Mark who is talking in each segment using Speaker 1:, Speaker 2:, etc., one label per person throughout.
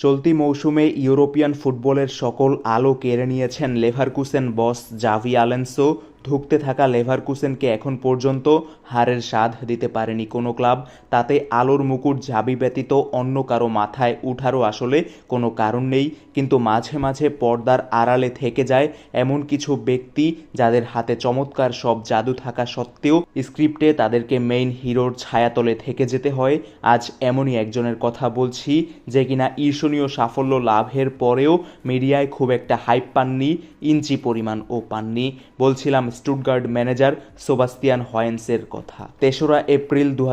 Speaker 1: চলতি মৌসুমে ইউরোপিয়ান ফুটবলের সকল আলো কেড়ে নিয়েছেন লেভারকুসেন বস জাভি আলেনসো ধুঁকতে থাকা লেভারকুসেনকে এখন পর্যন্ত হারের স্বাদ দিতে পারেনি কোনো ক্লাব। তাতে আলোর মুকুট জাবি ব্যতীত অন্য কারও মাথায় উঠারও আসলে কোনো কারণ নেই। কিন্তু মাঝে মাঝে পর্দার আড়ালে থেকে যায় এমন কিছু ব্যক্তি যাদের হাতে চমৎকার সব জাদু থাকা সত্ত্বেও স্ক্রিপ্টে তাদেরকে মেইন হিরোর ছায়াতলে থেকে যেতে হয়। আজ এমনই একজনের কথা বলছি যে কিনা ঈর্ষণীয় সাফল্য লাভের পরেও মিডিয়ায় খুব একটা হাইপ পাননি, ইঞ্চি পরিমাণও পাননি। বলছিলাম স্টুটগার্ড ম্যানেজার সোবাস্তিয়ান হয়েন্সের কথা। তেসরা এপ্রিল দু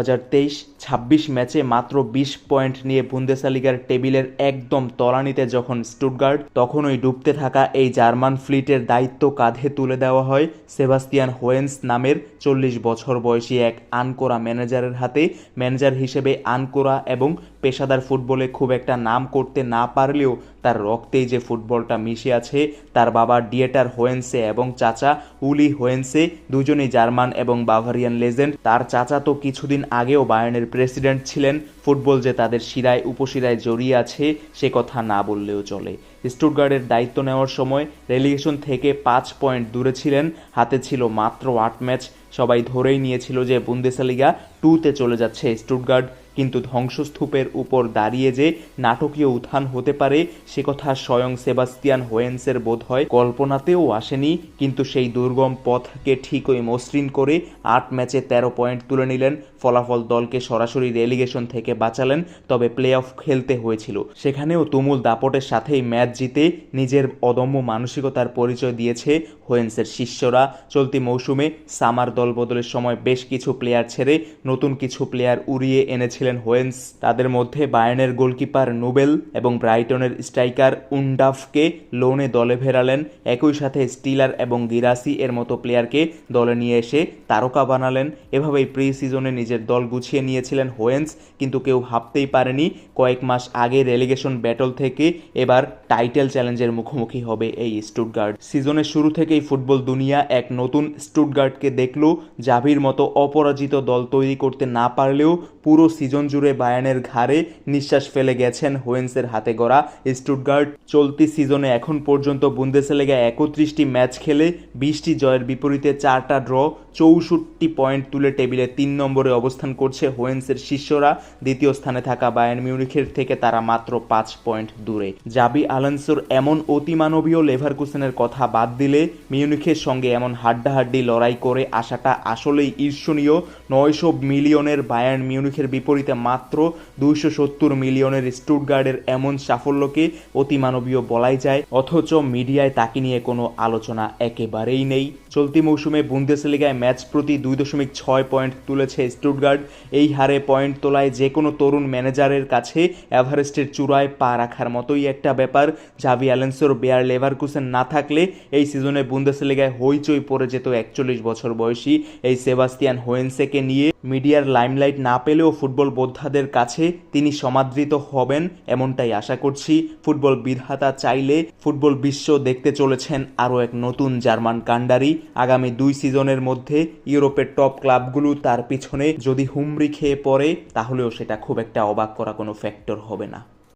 Speaker 1: ছাব্বিশ ম্যাচে মাত্র বিশ পয়েন্ট নিয়ে বুন্দেসালিগার টেবিলের একদম তলানিতে যখন স্টুটগার্ড, তখনই ডুবতে থাকা এই জার্মান ফ্লিটের দায়িত্ব কাঁধে তুলে দেওয়া হয় সেবাস্তিয়ান হোয়েন্স নামের চল্লিশ বছর বয়সী এক আনকোরা ম্যানেজারের হাতে। ম্যানেজার হিসেবে আনকোরা এবং পেশাদার ফুটবলে খুব একটা নাম করতে না পারলেও তার রক্তেই যে ফুটবলটা মিশে আছে, তার বাবা ডিয়েটার হোয়েন্সে এবং চাচা উলি হোয়েন্সে, দুজনেই জার্মান এবং বাভারিয়ান লেজেন্ড। তার চাচা তো কিছুদিন আগেও বায়ার্নের প্রেসিডেন্ট ছিলেন। ফুটবল যে তাদের শিরায় উপশিরায় জড়িয়ে আছে, সে কথা না বললেও চলে। স্টুটগার্ডের দায়িত্ব নেওয়ার সময় রেলিগেশন থেকে পাঁচ পয়েন্ট দূরে ছিলেন। হাতে ছিল মাত্র আট ম্যাচ। সবাই ধরেই নিয়েছিল যে বুন্দেসালিগা টুতে চলে যাচ্ছে স্টুটগার্ড কিন্তু ধ্বংসস্তূপের উপর দাঁড়িয়ে যে নাটকীয় উত্থান হতে পারে, সে কথা স্বয়ং সেবাস্তিয়ান হোয়েন্সের বোধ হয় কল্পনাতেও আসেনি, কিন্তু সেই দুর্গম পথকে ঠিকই মসৃণ করে আট ম্যাচে তেরো পয়েন্ট তুলে নিলেন। ফলাফল দলকে সরাসরি রেলিগেশন থেকে বাঁচালেন, তবে প্লে অফ খেলতে হয়েছিল। সেখানেও তুমুল দাপটের সাথেই ম্যাচ জিতে নিজের অদম্য মানসিকতার পরিচয় দিয়েছে হোয়েন্সের শিষ্যরা। চলতি মৌসুমে সামার দল বদলের সময় বেশ কিছু প্লেয়ার ছেড়ে নতুন কিছু প্লেয়ার উড়িয়ে এনেছিলেন হোয়েন্স তাদের মধ্যে বায়ার্নের গোলকিপার নোবেল এবং ব্রাইটনের স্ট্রাইকার উন্ডাফকে লোনে দলে ফেরালেন। একই সাথে স্টিলার এবং গিরাসি এর মতো প্লেয়ারকে দলে নিয়ে এসে তারকা বানালেন। এভাবেই প্রি সিজনে নিজের দল গুছিয়ে নিয়েছিলেন হোয়েন্স কিন্তু কেউ ভাবতেই পারেনি কয়েক মাস আগে রেলিগেশন ব্যাটল থেকে এবার টাইটেল চ্যালেঞ্জের মুখোমুখি হবে এই স্টুটগার্ড সিজনের শুরু থেকেই ফুটবল দুনিয়া এক নতুন স্টুটগার্ডকে দেখল। জাভির মতো অপরাজিত দল তৈরি করতে না পারলেও পুরো সিজন জুড়ে বায়ানের ঘাড়ে নিঃশ্বাস ফেলে গেছেন হোয়েন্সের হাতে গড়া স্টুটগার্ড চলতি সিজনে এখন পর্যন্ত বুন্দেসেলেগা একত্রিশটি ম্যাচ খেলে বিশটি জয়ের বিপরীতে চারটা ড্র চৌষট্টি পয়েন্ট তুলে টেবিলে তিন নম্বরে অবস্থান করছে হোয়েন্সের শিষ্যরা। দ্বিতীয় স্থানে থাকা বায়ান মিউনিখের থেকে তারা মাত্র পাঁচ পয়েন্ট দূরে। জাবি আলান্সোর এমন অতিমানবীয় লেভারকুসেনের কথা বাদ দিলে মিউনিখের সঙ্গে এমন হাড্ডাহাড্ডি লড়াই করে আসাটা আসলেই ঈর্ষণীয়। নয়শো মিলিয়নের বায়ার্ন মিউনিখের বিপরীতে মাত্র দুইশো সত্তর মিলিয়নের স্টুটগার্ডের এমন সাফল্যকে অতিমানবীয় বলাই যায়। অথচ মিডিয়ায় তাকে নিয়ে কোনো আলোচনা একেবারেই নেই। চলতি মৌসুমে বুন্দেসলিগায় ম্যাচ প্রতি দুই দশমিক ছয় পয়েন্ট তুলেছে স্টুটগার্ড এই হারে পয়েন্ট তোলায় যে কোনো তরুণ ম্যানেজারের কাছে এভারেস্টের চূড়ায় পা রাখার মতোই একটা ব্যাপার। জাভি অ্যালেন্সোর, বেয়ার লেভারকুসেন না থাকলে এই সিজনে বুন্দেসলিগায় হইচই পড়ে যেত একচল্লিশ বছর বয়সী এই সেবাস্তিয়ান হোয়েন্সেকে নিয়ে। মিডিয়ার লাইমলাইট না পেলেও ফুটবল বোদ্ধাদের কাছে তিনি সমাদৃত হবেন এমনটাই আশা করছি। ফুটবল বিধাতা চাইলে ফুটবল বিশ্ব দেখতে চলেছেন আরও এক নতুন জার্মান কাণ্ডারি। আগামী দুই সিজনের মধ্যে ইউরোপের টপ ক্লাবগুলো তার পিছনে যদি হুমড়ি খেয়ে পড়ে, তাহলেও সেটা খুব একটা অবাক করা কোনো ফ্যাক্টর হবে না।